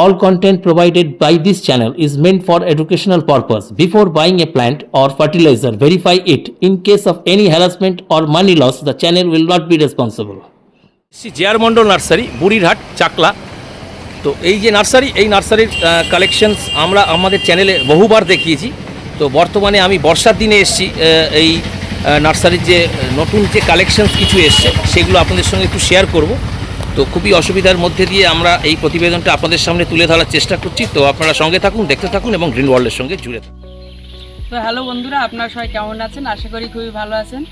All content provided by this channel is meant for educational purpose. Before buying a plant or fertilizer, verify it. In case of any harassment or money loss, the channel will not be responsible. JR Mondal nursery Burirhat Chakla তো এই যে nursery এই নার্সারির collections আমরা আমাদের চ্যানেলে বহুবার দেখিয়েছি তো বর্তমানে আমি বর্ষার দিনে এসেছি এই নার্সারির যে নতুন যে কালেকশনস কিছু এসছে সেগুলো আপনাদের সঙ্গে একটু শেয়ার করব তো খুবই অসুবিধার মধ্যে দিয়ে আমরা এই প্রতিবেদনটা আপনাদের সামনে তুলে ধরার চেষ্টা করছি। তো আপনারা সঙ্গে থাকুন, দেখতে থাকুন এবং গ্রিন ওয়ার্ল্ডের সঙ্গে জুড়ে থাকুন। তো হ্যালো বন্ধুরা, আপনারা সবাই কেমন আছেন? আশা করি খুবই ভালো আছেন।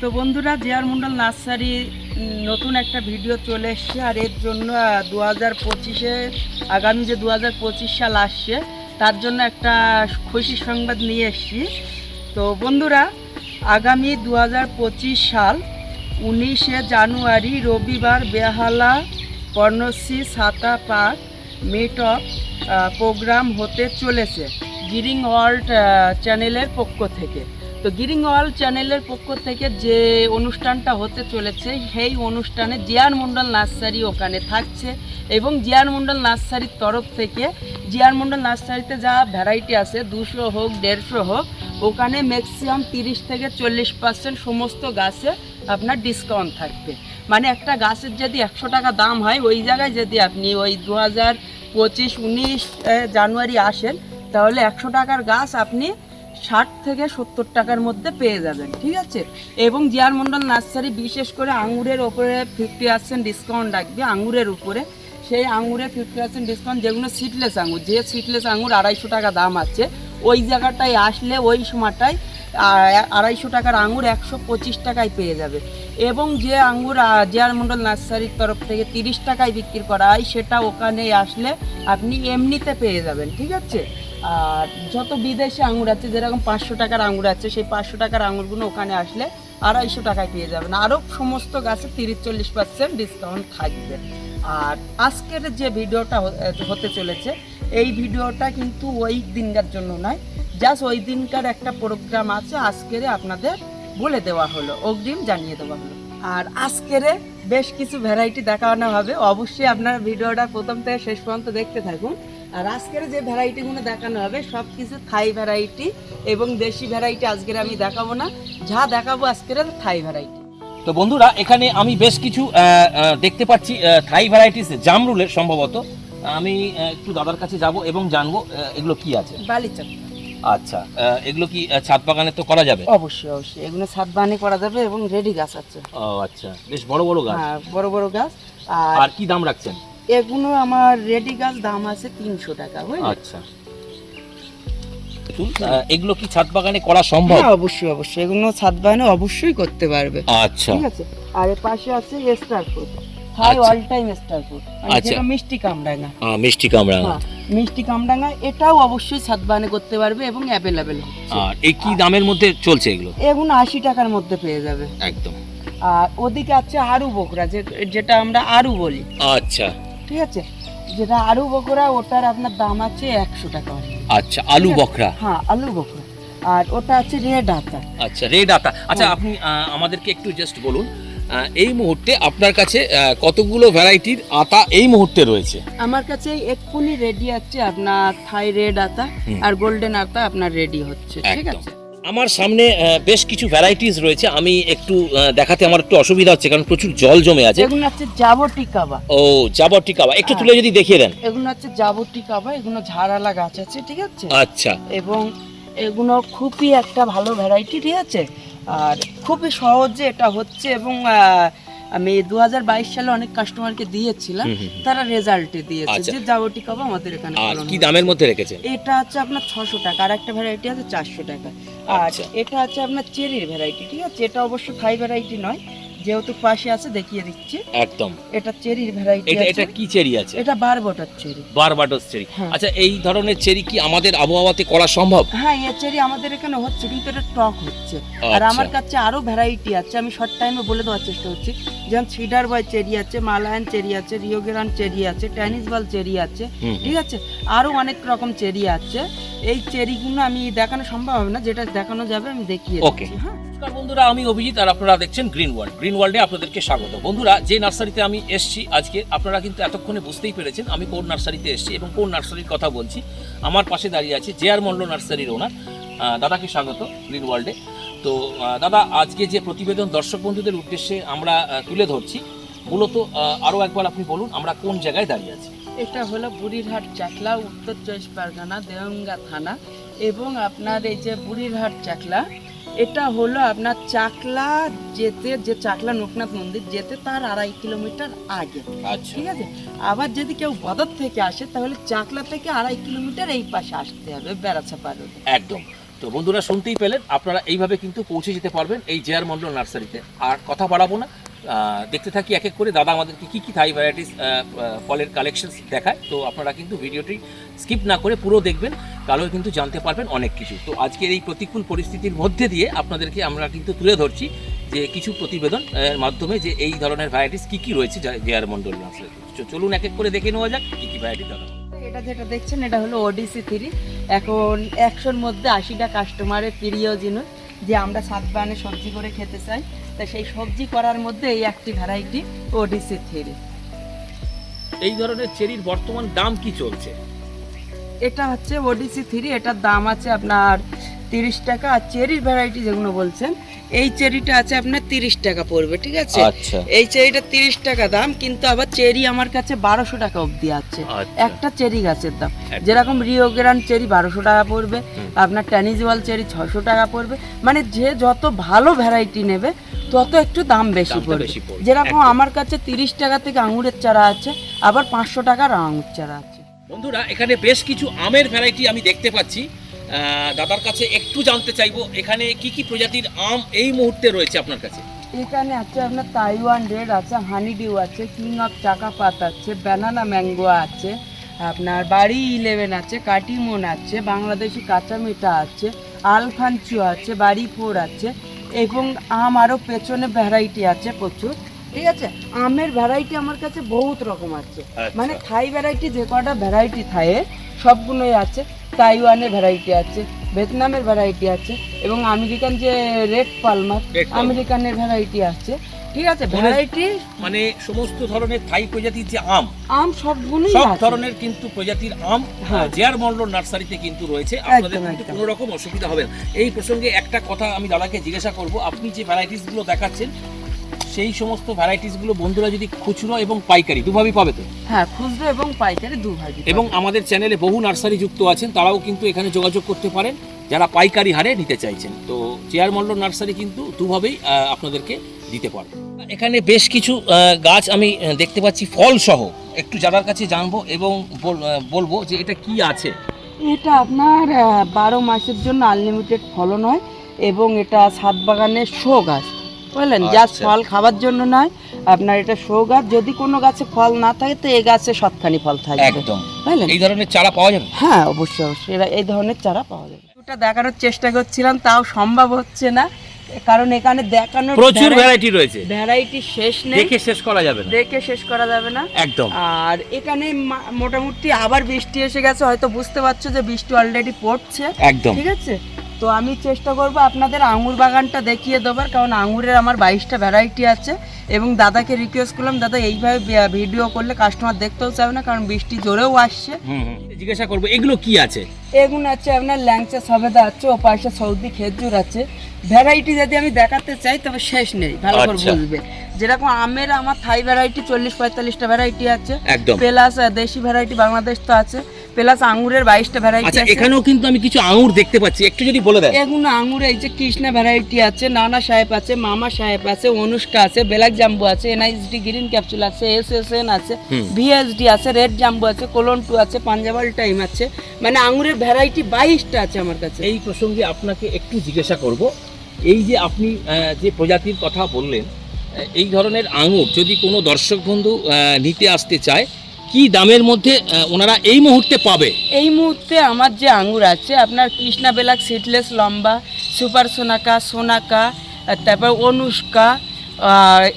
তো বন্ধুরা, জিয়ার মন্ডল নার্সারি নতুন একটা ভিডিও চলে এসছে আর এর জন্য দু হাজার পঁচিশে, আগামী যে দু হাজার পঁচিশ সাল আসছে, তার জন্য একটা খুশির সংবাদ নিয়ে এসছি। তো বন্ধুরা, আগামী দু হাজার পঁচিশ সাল উনিশে জানুয়ারি রবিবার বেহালা কর্ণশ্রী সাতা পার্ক মিট অফ প্রোগ্রাম হতে চলেছে গিরিং ওয়ার্ল্ড চ্যানেলের পক্ষ থেকে। তো গিরিং ওয়ার্ল্ড চ্যানেলের পক্ষ থেকে যে অনুষ্ঠানটা হতে চলেছে, সেই অনুষ্ঠানে জিয়ান মণ্ডল নার্সারি ওখানে থাকছে এবং জিয়ান মণ্ডল নার্সারির তরফ থেকে, জিয়ান মণ্ডল নার্সারিতে যা ভ্যারাইটি আছে, দুশো হোক, দেড়শো হোক, ওখানে ম্যাক্সিমাম তিরিশ থেকে চল্লিশ পার্সেন্ট সমস্ত গাছে আপনার ডিসকাউন্ট থাকবে। মানে একটা গাছের যদি একশো টাকা দাম হয়, ওই জায়গায় যদি আপনি ওই দু হাজার পঁচিশ, উনিশ জানুয়ারি আসেন, তাহলে একশো টাকার গাছ আপনি ষাট থেকে সত্তর টাকার মধ্যে পেয়ে যাবেন, ঠিক আছে? এবং জিয়ার মণ্ডল নার্সারি বিশেষ করে আঙুরের ওপরে ফিফটি পার্সেন্ট ডিসকাউন্ট রাখবে আঙুরের উপরে। সেই আঙুরে ফিফটি পার্সেন্ট ডিসকাউন্ট যেগুলো সিটলেস আঙুর যে সিটলেস আঙুর আড়াইশো টাকা দাম আছে, ওই জায়গাটায় আসলে ওই সময়টায় আড়াইশো টাকার আঙুর একশো পঁচিশ টাকায় পেয়ে যাবে। এবং যে আঙুর জিয়ার মণ্ডল নার্সারির তরফ থেকে তিরিশ টাকায় বিক্রি করা হয়, সেটা ওখানে আসলে আপনি এমনিতে পেয়ে যাবেন, ঠিক আছে? আর যত বিদেশি আঙুর আছে, যেরকম পাঁচশো টাকার আঙুর আছে, সেই পাঁচশো টাকার আঙুরগুলো ওখানে আসলে আড়াইশো টাকায় পেয়ে যাবেন। আরও সমস্ত গাছে তিরিশ চল্লিশ পার্সেন্ট ডিসকাউন্ট থাকবে। আর আজকের যে ভিডিওটা হতে চলেছে, এই ভিডিওটা কিন্তু ওই দিনকার জন্য নয় জাস্ট ওই দিনকার একটা প্রোগ্রাম আছে আজকেরে আপনাদের বলে দেওয়া হলো অগ্রিম জানিয়ে দেওয়া হলো। আর আজকেরে বেশ কিছু ভ্যারাইটি দেখানো হবে অবশ্যই আপনারা ভিডিওটা প্রথম থেকে শেষ পর্যন্ত দেখতে থাকুন। আর আজকের যে ভ্যারাইটিগুলো দেখানো হবে সব কিছু থাই ভ্যারাইটি এবং দেশি ভ্যারাইটি আজকের আমি দেখাবো না যা দেখাবো আজকের থাই ভ্যারাইটি তো বন্ধুরা এখানে আমি বেশ কিছু দেখতে পাচ্ছি থাই ভ্যারাইটিস জামরুলের সম্ভবত। আমি একটু দাদার কাছে যাব এবং জানব এগুলো কি আছে। বালি চাপ আচ্ছা এগুলো কি ছাদ বাগানে তো করা যাবে? অবশ্যই অবশ্যই। এগুলো ছাদ বানি করা যাবে এবং রেডি গাছ আছে। ও আচ্ছা। বেশ বড় বড় গাছ। হ্যাঁ বড় বড় গাছ। আর কি দাম রাখছেন? এগুলো আমার রেডি গাছ দাম আছে তিনশো টাকা বুঝলেন? আচ্ছা। এগুলো কি ছাদ বাগানে করা সম্ভব? হ্যাঁ অবশ্যই অবশ্যই। এগুলো ছাদ বাগানে অবশ্যই করতে পারবে। আচ্ছা। ঠিক আছে? আর এর পাশে আছে স্টার আচ্ছা। All time star food. যেটা মিষ্টি কামরাঙা। আহ, মিষ্টি হ্যাঁ মিষ্টি কামরাঙা এটাও অবশ্যই ছাদ করতে পারবে এবং অ্যাভেলেবেল আর এই কি দামের মধ্যে চলছে এগুলো? এগুলো আশি টাকার মধ্যে পেয়ে যাবে। একদম। আর ওদিকে আছে আরু বকরা যেটা আমরা আরু বলি। আচ্ছা। ঠিক আছে? যেটা আরু বকরা ওটার আপনার দাম আছে একশো টাকা। আচ্ছা আলু বকরা হ্যাঁ আলু বকরা আর ওটা আছে রেড আতা। আচ্ছা রেড আতা। আচ্ছা হ্যাঁ। আপনি আমাদেরকে একটু জাস্ট বলুন এই মুহূর্তে আপনার কাছে কতগুলো ভ্যারাইটির আতা এই মুহূর্তে রয়েছে? আমার কাছে এক্ষুনি রেডি আছে আপনার থাই রেড আতা আর গোল্ডেন আতা আপনার রেডি হচ্ছে ঠিক আছে? আমার সামনে বেশ কিছু ভ্যারাইটিস রয়েছে আমি একটু দেখাতে আমার একটু অসুবিধা হচ্ছে কারণ প্রচুর জল জমে আছে। এগুলো হচ্ছে জাবটি কাবা ও জাবটি কাবা একটু হ্যাঁ। তুলে যদি দেখিয়ে দেন। এগুলো হচ্ছে জাবটি কাবা এগুলো ঝাড়ালা গাছ আছে ঠিক আছে? আচ্ছা। এবং এগুলো খুবই একটা ভালো ভ্যারাইটি ঠিক আছে? আর খুবই সহজে এটা হচ্ছে এবং আমি দুহাজার বাইশ সালে অনেক কাস্টমারকে দিয়েছিলাম। তারা রেজাল্টে দিয়েছে আচ্ছা। যে জাবটি কাবা আমাদের এখানে কি দামের মধ্যে রেখেছে এটা হচ্ছে আপনার ছশো টাকা আর একটা ভ্যারাইটি আছে চারশো টাকা আর আচ্ছা। এটা হচ্ছে আপনার চেরির ভ্যারাইটি ঠিক আছে এটা অবশ্য থাই ভ্যারাইটি নয় যেহেতু পাশে আছে দেখিয়ে দিচ্ছি। একদম। এটা চেরির ভ্যারাইটি এটা এটা কি চেরি আছে? এটা বারবটার চেরি। Barbados cherry. হ্যাঁ। আচ্ছা এই ধরনের চেরি কি আমাদের আবহাওয়াতে করা সম্ভব? হ্যাঁ এ চেরি আমাদের এখানে হচ্ছে কিন্তু এটা টক হচ্ছে। আর আচ্ছা। আমার কাছে আরও ভ্যারাইটি আছে। আমি শর্ট টাইমে বলে দেওয়ার চেষ্টা করছি। যেমন সিডার বয় চেরি আছে মালায়ান চেরি আছে রিওগেরান চেরি আছে টেনিস বল চেরি আছে। ঠিক আছে? আরও অনেক রকম চেরি আছে। এই চেরিগুলো আমি দেখানো সম্ভব হবে না। যেটা দেখানো যাবে আমি দেখিয়ে. দিচ্ছি, হ্যাঁ? নমস্কার বন্ধুরা, আমি অভিজিৎ আর আপনারা দেখছেন গ্রিন ওয়ার্ল্ড গ্রিন ওয়ার্ল্ডে আপনাদেরকে স্বাগত। বন্ধুরা, যে নার্সারিতে আমি এসেছি আজকে, আপনারা কিন্তু এতক্ষণে বুঝতেই পেরেছেন আমি কোন নার্সারিতে এসেছি এবং কোন নার্সারির কথা বলছি। আমার পাশে দাঁড়িয়ে আছে জে আর মন্ডল নার্সারির ওনার। দাদাকে স্বাগত গ্রিন ওয়ার্ল্ডে তো দাদা, আজকে যে প্রতিবেদন দর্শক বন্ধুদের উদ্দেশ্যে আমরা তুলে ধরছি, মূলত আরও একবার আপনি বলুন আমরা কোন জায়গায় দাঁড়িয়ে আছি। এটা হলো বুড়িরহাট চাকলা উত্তর চব্বিশ পরগনা, দেওঙ্গা থানা এবং আপনার এই যে বুড়িরহাট চাকলা এটা হলো আপনার চাকলা যেতে যে চাকলা লোকনাথ মন্দির যেতে তার আড়াই কিলোমিটার আগে আচ্ছা। ঠিক আছে? আবার যদি কেউ বদর থেকে আসে তাহলে চাকলা থেকে আড়াই কিলোমিটার এই পাশে আসতে হবে বেড়াছাপা রোডে একদম। তো বন্ধুরা শুনতেই পেলেন আপনারা এইভাবে কিন্তু পৌঁছে যেতে পারবেন এই জেয়ার মন্ডল নার্সারিতে। আর কথা বাড়াবো না দেখতে থাকি এক এক করে। দাদা আমাদেরকে কী কী থাই ভ্যারাইটিস ফলের কালেকশনস দেখায়, তো আপনারা কিন্তু ভিডিওটি স্কিপ না করে পুরো দেখবেন, তাহলেও কিন্তু জানতে পারবেন অনেক কিছু। তো আজকের এই প্রতিকূল পরিস্থিতির মধ্যে দিয়ে আপনাদেরকে আমরা কিন্তু তুলে ধরছি যে কিছু প্রতিবেদন মাধ্যমে যে এই ধরনের ভ্যারাইটিস কী কী রয়েছে জেআর মন্ডল চলুন এক এক করে দেখে নেওয়া যাক কী কী ভ্যারাইটি দাদা এটা যেটা দেখছেন, এটা হলো ওডিসি থ্রি এখন একশোর মধ্যে আশিটা কাস্টমারের প্রিয় জিনিস, যে আমরা সাত বানে সবজি করে খেতে চাই। তা সেই সবজি করার মধ্যে এই একটি ভ্যারাইটি ওডিসি থ্রি এই ধরনের চেরির বর্তমান দাম কি চলছে? এটা হচ্ছে ওডিসি থ্রি এটার দাম আছে আপনার তিরিশ টাকা। আর চেরির ভ্যারাইটি যেগুলো বলছেন এই চেরিটা আছে আপনার তিরিশ টাকা পড়বে ঠিক আছে? আচ্ছা। এই চেরিটা তিরিশ টাকা দাম কিন্তু আবার চেরি আমার কাছে বারোশো টাকা অবধি আছে। আচ্ছা। একটা চেরি গাছের দাম। যেরকম রিও গ্রান্ড চেরি বারোশো টাকা পড়বে আপনার ট্যানিজুয়াল চেরি ছশো টাকা পড়বে। মানে যে যত ভালো ভ্যারাইটি নেবে তত একটু দাম বেশি পড়বে। যেরকম আমার কাছে তিরিশ টাকা থেকে আঙুরের চারা আছে আবার পাঁচশো টাকার আঙুর চারা আছে। বন্ধুরা এখানে বেশ কিছু আমের ভ্যারাইটি আমি দেখতে পাচ্ছি। দাদার কাছে একটু জানতে চাইব এখানে কি কি প্রজাতির আম এই মুহূর্তে রয়েছে আপনার কাছে? এখানে আছে আপনার তাইওয়ান রেড আছে হানি ডিউ আছে কিং অফ চাকাপাত আছে ব্যানানা ম্যাঙ্গো আছে আপনার বাড়ি ইলেভেন আছে কাটিমন আছে বাংলাদেশি কাঁচা মিঠা আছে আলফানচু আছে বাড়ি ফোর আছে। এবং আম আরও পেছনে ভ্যারাইটি আছে প্রচুর ঠিক আছে? আমের ভ্যারাইটি আমার কাছে বহুত রকম আছে। মানে থাই ভ্যারাইটি যে কটা ভ্যারাইটি থাই সবগুলোই আছে। তাইওয়ানের ভ্যারাইটি আছে ভিয়েতনামের ভ্যারাইটি আছে এবং আমেরিকান যে রেড পালমার আমেরিকানের ভ্যারাইটি আছে। ঠিক আছে মানে- ভ্যারাইটি মানে সমস্ত ধরনের থাই প্রজাতির যে আম আম সবগুলোই সব ধরনের কিন্তু প্রজাতির আম হ্যাঁ। জেয়ার মন্ডল নার্সারিতে কিন্তু রয়েছে আপনাদের কিন্তু কোনো রকম অসুবিধা হবে না। এই প্রসঙ্গে একটা কথা আমি দাদাকে জিজ্ঞাসা করব আপনি যে ভ্যারাইটিসগুলো দেখাচ্ছেন সেই সমস্ত ভ্যারাইটিসগুলো বন্ধুরা যদি খুচরো এবং পাইকারি দুভাবেই পাবে তো? হ্যাঁ খুচরো এবং পাইকারি দু এবং আমাদের চ্যানেলে বহু নার্সারি যুক্ত আছেন তারাও কিন্তু এখানে যোগাযোগ করতে পারেন যারা পাইকারি হারে নিতে চাইছেন। তো চেয়ার মল্ল নার্সারি কিন্তু দুভাবেই আপনাদেরকে দিতে পারবে। এখানে বেশ কিছু গাছ আমি দেখতে পাচ্ছি ফল সহ একটু যাদের কাছে জানব এবং বলব যে এটা কি আছে। এটা আপনার বারো মাসের জন্য আনলিমিটেড ফলন হয় এবং এটা সাত বাগানের শো গাছ। বুঝলেন? জাস্ট আচ্ছা। ফল খাবার জন্য নয় আপনার এটা শো গাছ। যদি কোনো গাছে ফল না থাকে তো এই গাছে সবখানি ফল থাকবে। একদম। বুঝলেন? এই ধরনের চারা পাওয়া যাবে? হ্যাঁ অবশ্যই অবশ্যই। এই ধরনের চারা পাওয়া যাবে। ওটা দেখানোর চেষ্টা করছিলাম তাও সম্ভব হচ্ছে না। কারণ এখানে দেখানোর প্রচুর ভ্যারাইটি রয়েছে। ভ্যারাইটি শেষ নেই। দেখে শেষ করা যাবে না। দেখে শেষ করা যাবে না। একদম। আর এখানে মোটামুটি আবার বৃষ্টি এসে গেছে হয়তো বুঝতে পারছ যে বৃষ্টি অলরেডি পড়ছে। একদম। ঠিক আছে? তো আমি চেষ্টা করব আপনাদের আঙুর বাগানটা দেখিয়ে দেবার কারণ আঙুরের আমার বাইশটা ভ্যারাইটি আছে। এবং দাদাকে রিকোয়েস্ট করলাম দাদা এইভাবে ভিডিও করলে কাস্টমার দেখতেও চাবে না কারণ বৃষ্টি জোরেও আসছে। জিজ্ঞাসা করব এগুলো কি আছে? এগুলো আছে আপনার ল্যাংচা সবেদা আছে ও পাশে সৌদি খেজুর আছে। ভ্যারাইটি যদি আমি দেখাতে চাই তবে শেষ নেই ভালো করে আচ্ছা। বুঝবে যেরকম আমের আমার থাই ভ্যারাইটি চল্লিশ পঁয়তাল্লিশটা ভ্যারাইটি আছে। প্লাস দেশি ভ্যারাইটি বাংলাদেশ তো আছে। প্লাস আঙুরের বাইশটা ভ্যারাইটি আচ্ছা আছে। এখানেও কিন্তু আমি কিছু আঙুর দেখতে পাচ্ছি একটু যদি বলে দেন। এগুলো আঙুর এই যে কৃষ্ণা ভ্যারাইটি আছে নানা সাহেব আছে মামা সাহেব আছে অনুষ্কা আছে ব্ল্যাক জাম্বু আছে এনআইএসডি গ্রিন ক্যাপসুল আছে এস এস এন আছে ভিএসডি আছে রেড জাম্বু আছে কোলন টু আছে পাঞ্জাবাল টাইম আছে। মানে আঙুরের ভ্যারাইটি বাইশটা আছে আমার কাছে। এই প্রসঙ্গে আপনাকে একটু জিজ্ঞাসা করব এই যে আপনি যে প্রজাতির কথা বললেন এই ধরনের আঙুর যদি কোনো দর্শক বন্ধু নিতে আসতে চায় কি দামের মধ্যে ওনারা এই মুহূর্তে পাবে? এই মুহূর্তে আমার যে আঙুর আছে আপনার কৃষ্ণা বেলাক সিডলেস লম্বা সুপার সোনাকা সোনাকা তারপর অনুষ্কা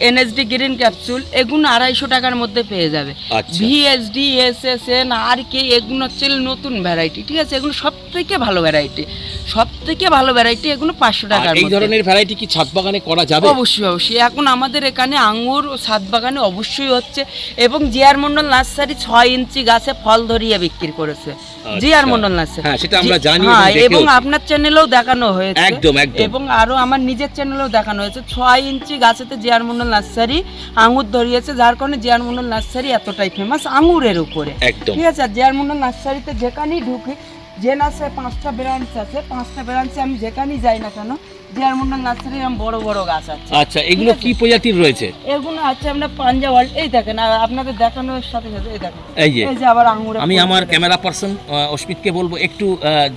এনএসডি গ্রিন ক্যাপসুল এগুলো আড়াইশো টাকার মধ্যে পেয়ে যাবে। আচ্ছা। ভিএসডি এসএসএন আর কে এগুলো হচ্ছে নতুন ভ্যারাইটি ঠিক আছে? এগুলো সব থেকে ভালো ভ্যারাইটি সব থেকে ভালো ভ্যারাইটি এগুলো পাঁচশো টাকার এই ধরনের ভ্যারাইটি কি ছাদ বাগানে করা যাবে? অবশ্যই অবশ্যই। এখন আমাদের এখানে আঙ্গুর ও ছাদ বাগানে অবশ্যই হচ্ছে এবং জিআর মন্ডল নার্সারি ছয় ইঞ্চি গাছে ফল ধরিয়ে বিক্রি করেছে। GR Mondal nursery. হ্যাঁ, সেটা আমরা জানি হ্যাঁ এবং আপনার চ্যানেলেও দেখানো হয়েছে। একদম, একদম। এবং আরও আমার নিজের চ্যানেলেও দেখানো হয়েছে। ছয় ইঞ্চি গাছেতে জিয়ার মন্ডল নার্সারি আঙুর ধরিয়েছে যার কারণে জিয়ার মন্ডল নার্সারি এতটাই ফেমাস আঙুরের উপরে। ঠিক আছে আর জিয়ার মন্ডল নার্সারিতে যেখানেই ঢুকি যে না সে পাঁচটা ব্রাঞ্চ আছে পাঁচটা ব্রাঞ্চে আমি যেখানেই যাই না কেন জিআর মন্ডল নার্সারি আমার বড় বড় গাছ আছে। আচ্ছা এগুলো কি প্রজাতির রয়েছে? এগুলো আছে আমরা পাঞ্জাব এই দেখেন আপনাদের দেখানোর সাথে সাথে এই দেখেন। এই যে এই যে আবার আঙ্গুরে আমি আমার ক্যামেরা পার্সন অস্মিতকে বলব একটু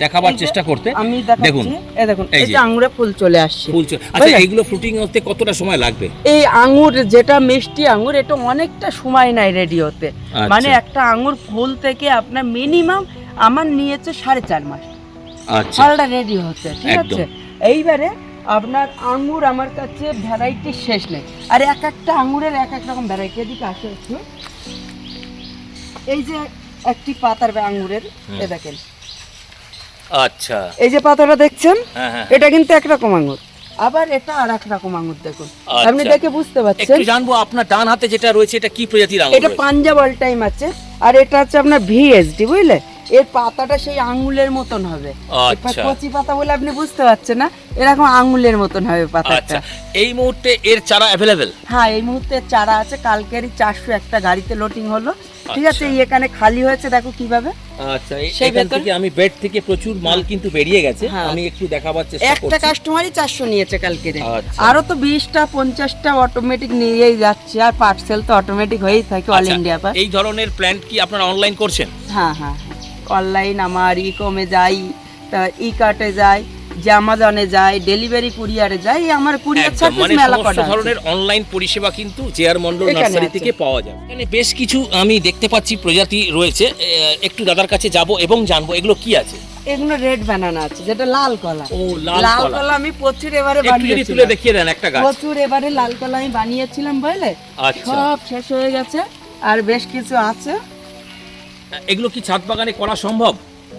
দেখাবার চেষ্টা করতে। আমি দেখুন এই দেখুন এই যে। আঙ্গুরে ফুল চলে আসছে। ফুল আচ্ছা? এইগুলো ফ্রুটিং হতে কতটা সময় লাগবে? এই আঙুর যেটা মিষ্টি আঙুর এটা অনেকটা সময় নেয় রেডি হতে আচ্ছা। মানে একটা আঙ্গুর ফুল থেকে আপনার মিনিমাম আমার নিয়েছে সাড়ে চার মাস। আচ্ছা। রেডি হতে ঠিক আছে? এইবারে আপনার আঙ্গুর আমার কাছে ভ্যারাইটি শেষ নেই। আর এক একটা আঙ্গুরের এক এক রকম ভ্যারাইটি এদিকে আসে একটু। এই যে একটি পাতার আঙ্গুরের এ দেখেন। আচ্ছা। এই যে পাতাটা দেখছেন? হ্যাঁ হ্যাঁ। এটা কিন্তু একরকম আঙ্গুর আবার এটা আর এক রকম আঙ্গুর দেখুন। আচ্ছা। আপনি দেখে বুঝতে পারছেন? একটু জানব আপনার ডান হাতে যেটা রয়েছে এটা কি প্রজাতির আঙুর এটা পাঞ্জাব অল টাইম আছে। আর এটা হচ্ছে আপনার ভিএসডি বুঝলে? এর পাতাটা সেই আঙ্গুলের মতন হবে। আচ্ছা। কচি পাতা বলে আপনি বুঝতে পারছেন না। এরকম আঙ্গুলের মতন হবে পাতাটা আচ্ছা এই মুহূর্তে এর চারা অ্যাভেলেবেল হ্যাঁ এই মুহূর্তে চারা আছে কালকেরই চারশো একটা গাড়িতে লোডিং হলো। ঠিক আছে আচ্ছা। এই এখানে খালি হয়েছে দেখো কীভাবে। আচ্ছা এই- সেই এখান ভেতর- থেকে আমি বেড থেকে প্রচুর মাল কিন্তু বেরিয়ে গেছে। হ্যাঁ। আমি একটু দেখাবার চেষ্টা একটা কাস্টমারই চারশো নিয়েছে কালকে আচ্ছা। আরও তো বিশটা পঞ্চাশটা অটোমেটিক নিয়েই যাচ্ছে আর পার্সেল তো অটোমেটিক হয়েই থাকে অল ইন্ডিয়া পার এই ধরনের প্ল্যান্ট কি আপনারা অনলাইন করছেন? হ্যাঁ হ্যাঁ অনলাইন আমার ই কমে যাই তা ই কার্টে যাই যে আমাজনে যাই ডেলিভারি কুরিয়ারে এই আমার কুরিয়ার সার্ভিস মানে মেলা সমস্ত কটা আছে। ধরনের অনলাইন পরিষেবা কিন্তু জেআর মন্ডল নার্সারি থেকে পাওয়া যায় এখানে বেশ কিছু আমি দেখতে পাচ্ছি প্রজাতি রয়েছে। একটু দাদার কাছে যাব এবং জানব এগুলো কি আছে? এগুলো রেড ব্যানানা আছে যেটা লাল কলা। ও লাল কলা। আমি প্রচুর এবারে একটু যদি তুলে দেখিয়ে দেন একটা গাছ। প্রচুর এবারে লাল কলা আমি বানিয়েছিলাম বুঝলে? আচ্ছা। সব শেষ হয়ে গেছে আর বেশ কিছু আছে। এগুলো কি ছাদ বাগানে করা সম্ভব?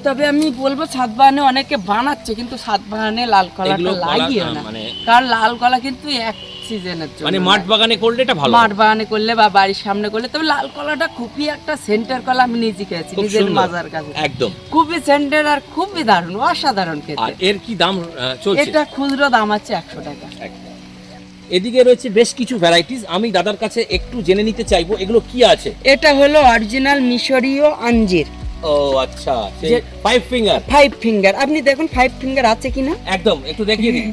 তবে আমি বলব ছাদ বাগানে অনেকে বানাচ্ছে কিন্তু ছাদ বাগানে লাল কলাটা কলা, আহ, না। মানে- কারণ লাল কলা কিন্তু এক সিজনের জন্য। মানে মাঠ বাগানে করলে এটা ভালো। মাঠ বাগানে করলে বা বাড়ির সামনে করলে তবে লাল কলাটা খুবই একটা সেন্টার কলা আমি নিজে খেয়েছি নিজের মাজার কাছে। একদম। খুবই সেন্টার আর খুবই দারুণ অসাধারণ আর খেতে এর কি দাম চলছে? এটা খুচরো দাম আছে একশো টাকা। এদিকে রয়েছে বেশ কিছু ভ্যারাইটিস আমি দাদার কাছে একটু জেনে নিতে চাইব এগুলো কি আছে? এটা হলো অরিজিনাল মিশরীয় আঞ্জির। ও আচ্ছা ফাইভ ফিঙ্গার ফাইভ ফিঙ্গার আপনি দেখুন ফাইভ ফিঙ্গার আছে কিনা? একদম একটু দেখিয়ে দিন।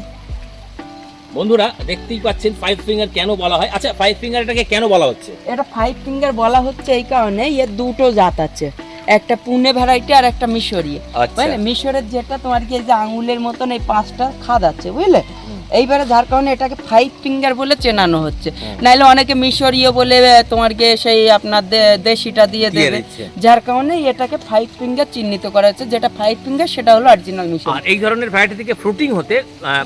বন্ধুরা দেখতেই পাচ্ছেন ফাইভ ফিঙ্গার কেন বলা হয়? আচ্ছা ফাইভ ফিঙ্গার এটাকে কেন বলা হচ্ছে? এটা ফাইভ ফিঙ্গার বলা হচ্ছে এই কারণে এর দুটো জাত আছে। একটা পুনে ভ্যারাইটি আর একটা মিশরীয়। আচ্ছা। বুঝলে? মিশরের যেটা তোমার কি যে আঙুলের মতন এই পাঁচটা খাদ আছে বুঝলে? এইবারে যার কারণে এটাকে ফাইভ ফিঙ্গার বলে চেনানো হচ্ছে। নাহলে অনেকে মিশরীয় বলে তোমার গিয়ে সেই আপনার দেশিটা দিয়ে দেবে। যার কারণে এটাকে ফাইভ ফিঙ্গার চিহ্নিত করা হচ্ছে যেটা ফাইভ ফিঙ্গার সেটা হলো অরিজিনাল মিশর এই ধরনের ভ্যারাইটি থেকে ফ্রুটিং হতে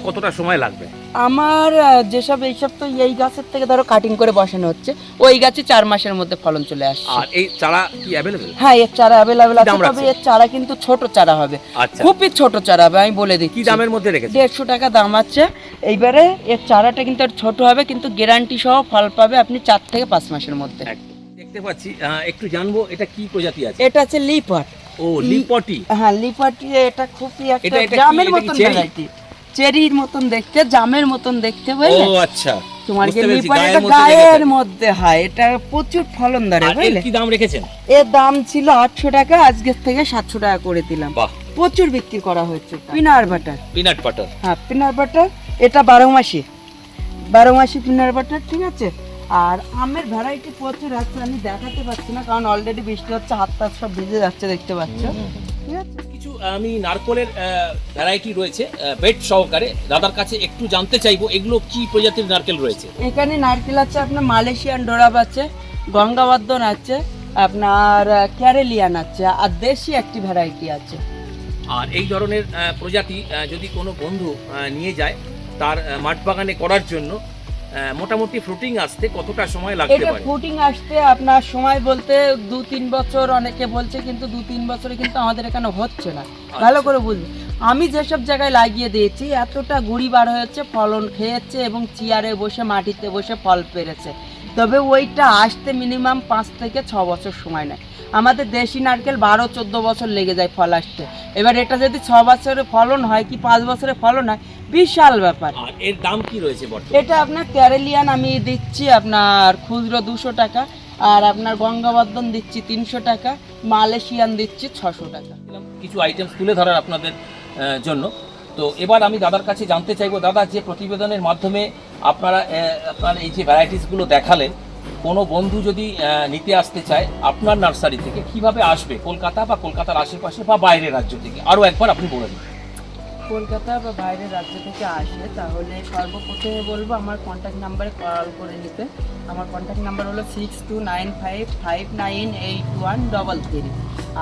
কতটা সময় লাগবে? আমার যেসব এইসব তো এই গাছের থেকে ধরো কাটিং করে বসানো হচ্ছে ওই গাছে চার মাসের মধ্যে ফলন চলে আসছে। আর এই চারা কি অ্যাভেলেবেল হ্যাঁ এর চারা অ্যাভেলেবেল আছে তবে এর চারা কিন্তু ছোট চারা হবে। আচ্ছা। খুবই ছোট চারা হবে আমি বলে কি দামের মধ্যে রেখেছে? দেড়শো টাকা দাম আছে। এইবারে এর চারাটা কিন্তু ছোট হবে কিন্তু গ্যারান্টি সহ ফল পাবে আপনি চার থেকে পাঁচ মাসের মধ্যে। দেখতে পাচ্ছি একটু জানব এটা কি প্রজাতি আছে? এটা আছে লিপাট ও লিপটি হ্যাঁ লিপাটি এটা খুবই একটা জামের মতন? ভ্যারাইটি চেরির মতন দেখতে জামের মতন দেখতে ও আচ্ছা। তোমার কি বুঝতে গায়ের মধ্যে হয় এটা প্রচুর ফলন ধরে বুঝলে? কি দাম রেখেছেন? এর দাম ছিল আটশো টাকা আজকের থেকে সাতশো টাকা করে দিলাম। বাহ। প্রচুর বিক্রি করা হয়েছে পিনার বাটার। Peanut butter. হ্যাঁ পিনার বাটার এটা বারো মাসি। বারো মাসি পিনার বাটার ঠিক আছে? আর আমের ভ্যারাইটি প্রচুর আছে আমি দেখাতে পারছি না কারণ অলরেডি বৃষ্টি হচ্ছে হাত টাত সব ভিজে যাচ্ছে দেখতে পাচ্ছ। ঠিক আছে? কিছু আমি নারকলের ভ্যারাইটি রয়েছে বেড সহকারে। দাদার কাছে একটু জানতে চাইব এগুলো কি প্রজাতির নারকেল রয়েছে? এখানে নারকেল আছে আপনার মালয়েশিয়ান ডোরাব আছে গঙ্গাবর্ধন আছে আপনার ক্যারেলিয়ান আছে আর দেশি একটি ভ্যারাইটি আছে। আর এই ধরনের প্রজাতি যদি কোনো বন্ধু নিয়ে যায় তার মাঠ বাগানে করার জন্য মোটামুটি ফ্রুটিং আসতে কতটা সময় লাগতে এটা পারে? ফুটিং আসতে আপনার সময় বলতে দু তিন বছর অনেকে বলছে কিন্তু দু তিন বছরে কিন্তু আমাদের এখানে হচ্ছে না। ভালো করে বুঝুন আমি যেসব জায়গায় লাগিয়ে দিয়েছি এতটা গুড়ি বার হয়েছে ফলন খেয়েছে এবং চেয়ারে বসে মাটিতে বসে ফল পেরেছে। তবে ওইটা আসতে মিনিমাম পাঁচ থেকে ছ বছর সময় নেয়। আমাদের দেশি নারকেল বারো চোদ্দ বছর লেগে যায় ফল আসতে। এবার এটা যদি ছ বছরে ফলন হয় কি পাঁচ বছরে ফলন হয়? বিশাল ব্যাপার। আর এর দাম কি রয়েছে বর্তমানে? এটা আপনার ক্যারেলিয়ান আমি দিচ্ছি আপনার খুচরো দুশো টাকা আর আপনার গঙ্গাবর্ধন দিচ্ছি তিনশো টাকা মালয়েশিয়ান দিচ্ছি ছশো টাকা। কিছু আইটেমস তুলে ধরার আপনাদের জন্য। তো এবার আমি দাদার কাছে জানতে চাইব দাদা যে প্রতিবেদনের মাধ্যমে আপনারা আপনার এই যে ভ্যারাইটিসগুলো দেখালেন কোনো বন্ধু যদি নিতে আসতে চায় আপনার নার্সারি থেকে কীভাবে আসবে? কলকাতা বা কলকাতার আশেপাশে বা বাইরের রাজ্য থেকে? আরও একবার আপনি বলে দিন। কলকাতা বা বাইরের রাজ্য থেকে আসে তাহলে সর্বপ্রথমে বলব আমার কন্ট্যাক্ট নাম্বারে কল করে নিতে। আমার কন্ট্যাক্ট নাম্বার হলো six two nine five five nine eight one double three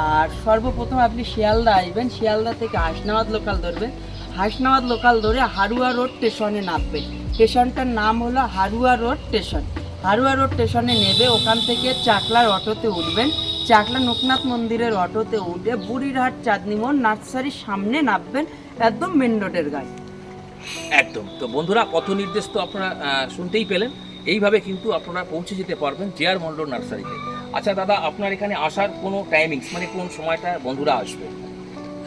আর সর্বপ্রথম আপনি শিয়ালদা আসবেন, শিয়ালদা থেকে হাসনাবাদ লোকাল ধরবেন হাসনাবাদ লোকাল ধরে হারুয়া রোড স্টেশনে নামবেন স্টেশনটার নাম হলো Harua road station Harua road স্টেশনে নেবে, ওখান থেকে চাকলার অটোতে উঠবেন। চাকলা লোকনাথ মন্দিরের অটোতে উঠে বুড়িরহাট চাঁদনিমোহন নার্সারির সামনে নামবেন একদম মেন রোডের গায়ে একদম। তো বন্ধুরা পথ নির্দেশ তো আপনারা শুনতেই পেলেন। এইভাবে কিন্তু আপনারা পৌঁছে যেতে পারবেন জে আর মন্ডল নার্সারিতে। আচ্ছা দাদা, আপনার এখানে আসার কোনো টাইমিংস মানে কোন সময়টা বন্ধুরা আসবে?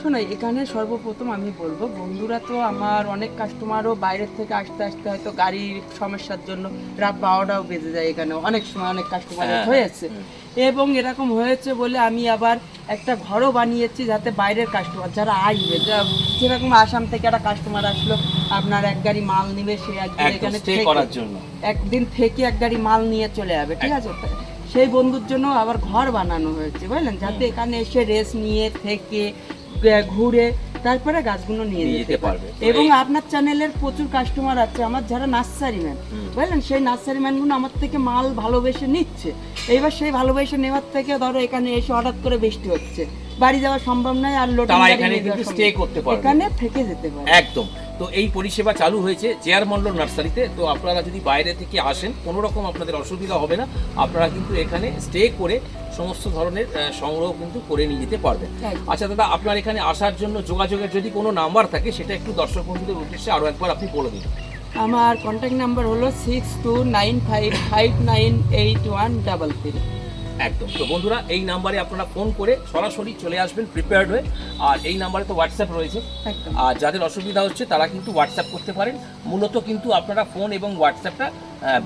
শোনো এখানে সর্বপ্রথম আমি বলব বন্ধুরা তো আমার অনেক কাস্টমারও বাইরের থেকে আসতে আসতে হয়তো গাড়ির সমস্যার জন্য রাত বারোটাও বেজে যায় এখানে। অনেক সময় অনেক কাস্টমার হ্যাঁ, হয়েছে। এবং এরকম হয়েছে বলে আমি আবার একটা ঘরও বানিয়েছি যাতে বাইরের কাস্টমার যারা আসবে যেরকম আসাম থেকে একটা কাস্টমার আসলো আপনার এক গাড়ি মাল নিবে সে একদিন এখানে থেকে- করার জন্য। একদিন থেকে এক গাড়ি মাল নিয়ে চলে যাবে ঠিক আছে? সেই বন্ধুর জন্য আবার ঘর বানানো হয়েছে বুঝলেন? যাতে এখানে এসে রেস্ট নিয়ে থেকে ঘুরে তারপরে গাছগুলো নিয়ে যেতে পারবে। এবং আপনার চ্যানেলের প্রচুর কাস্টমার আছে। আমার যারা নার্সারি ম্যান বুঝলেন? সেই নার্সারি ম্যানগুলো আমার থেকে মাল ভালোবেসে নিচ্ছে। এইবার সেই ভালোবেসে নেওয়ার থেকে ধরো এখানে এসে হঠাৎ করে বৃষ্টি হচ্ছে। বাড়ি যাওয়া সম্ভব নয় আর লোটা। এখানে থেকে যেতে পারে একদম। তো এই পরিষেবা চালু হয়েছে জেআর মন্ডল নার্সারিতে। তো আপনারা যদি বাইরে থেকে আসেন কোনো রকম আপনাদের অসুবিধা হবে না। আপনারা কিন্তু এখানে স্টে করে সমস্ত ধরনের সংগ্রহ কিন্তু করে নিয়ে যেতে পারবেন। আচ্ছা দাদা আপনার এখানে আসার জন্য যোগাযোগের যদি কোনো নাম্বার থাকে সেটা একটু দর্শক বন্ধুদের উদ্দেশ্যে আরও একবার আপনি বলে দিন। আমার কন্ট্যাক্ট নাম্বার হলো six two nine five five nine eight one double three একদম। তো বন্ধুরা এই নাম্বারে আপনারা ফোন করে সরাসরি চলে আসবেন প্রিপেয়ার্ড হয়ে। আর এই নাম্বারে তো হোয়াটসঅ্যাপ রয়েছে। আর যাদের অসুবিধা হচ্ছে তারা কিন্তু হোয়াটসঅ্যাপ করতে পারেন। মূলত কিন্তু আপনারা ফোন এবং হোয়াটসঅ্যাপটা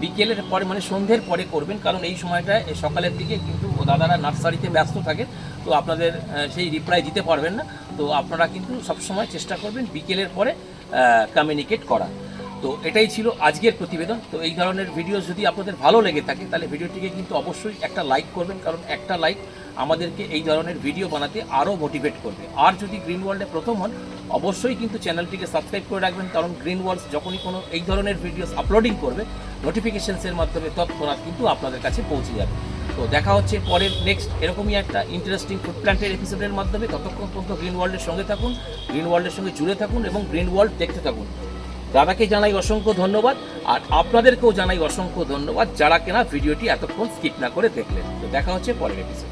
বিকেলের পরে মানে সন্ধ্যের পরে করবেন। কারণ এই সময়টায় সকালের দিকে কিন্তু দাদারা নার্সারিতে ব্যস্ত থাকেন তো আপনাদের সেই রিপ্লাই দিতে পারবেন না। তো আপনারা কিন্তু সবসময় চেষ্টা করবেন বিকেলের পরে কমিউনিকেট করা তো এটাই ছিল আজকের প্রতিবেদন। তো এই ধরনের ভিডিও যদি আপনাদের ভালো লেগে থাকে, তাহলে ভিডিওটিকে কিন্তু অবশ্যই একটা লাইক করবেন, কারণ একটা লাইক আমাদেরকে এই ধরনের ভিডিও বানাতে আরও মোটিভেট করবে। আর যদি গ্রিন ওয়ার্ল্ডে প্রথম হন, অবশ্যই কিন্তু চ্যানেলটিকে সাবস্ক্রাইব করে রাখবেন, কারণ গ্রিন ওয়ার্ল্ডস যখনই কোনো এই ধরনের ভিডিওস আপলোডিং করবে নোটিফিকেশনসের মাধ্যমে তৎক্ষণাৎ কিন্তু আপনাদের কাছে পৌঁছে যাবে। তো দেখা হচ্ছে পরের নেক্সট এরকমই একটা ইন্টারেস্টিং ফুড প্ল্যান্টের এপিসোডের মাধ্যমে। ততক্ষণ পর্যন্ত গ্রিন ওয়ার্ল্ডের সঙ্গে থাকুন গ্রিন ওয়ার্ল্ডের সঙ্গে জুড়ে থাকুন এবং গ্রিন ওয়ার্ল্ড দেখতে থাকুন। দাদাকে জানাই অসংখ্য ধন্যবাদ, আর আপনাদেরকেও জানাই অসংখ্য ধন্যবাদ যারা কেনা ভিডিওটি এতক্ষণ স্কিপ না করে দেখলেন। তো দেখা হচ্ছে পরের এপিসোড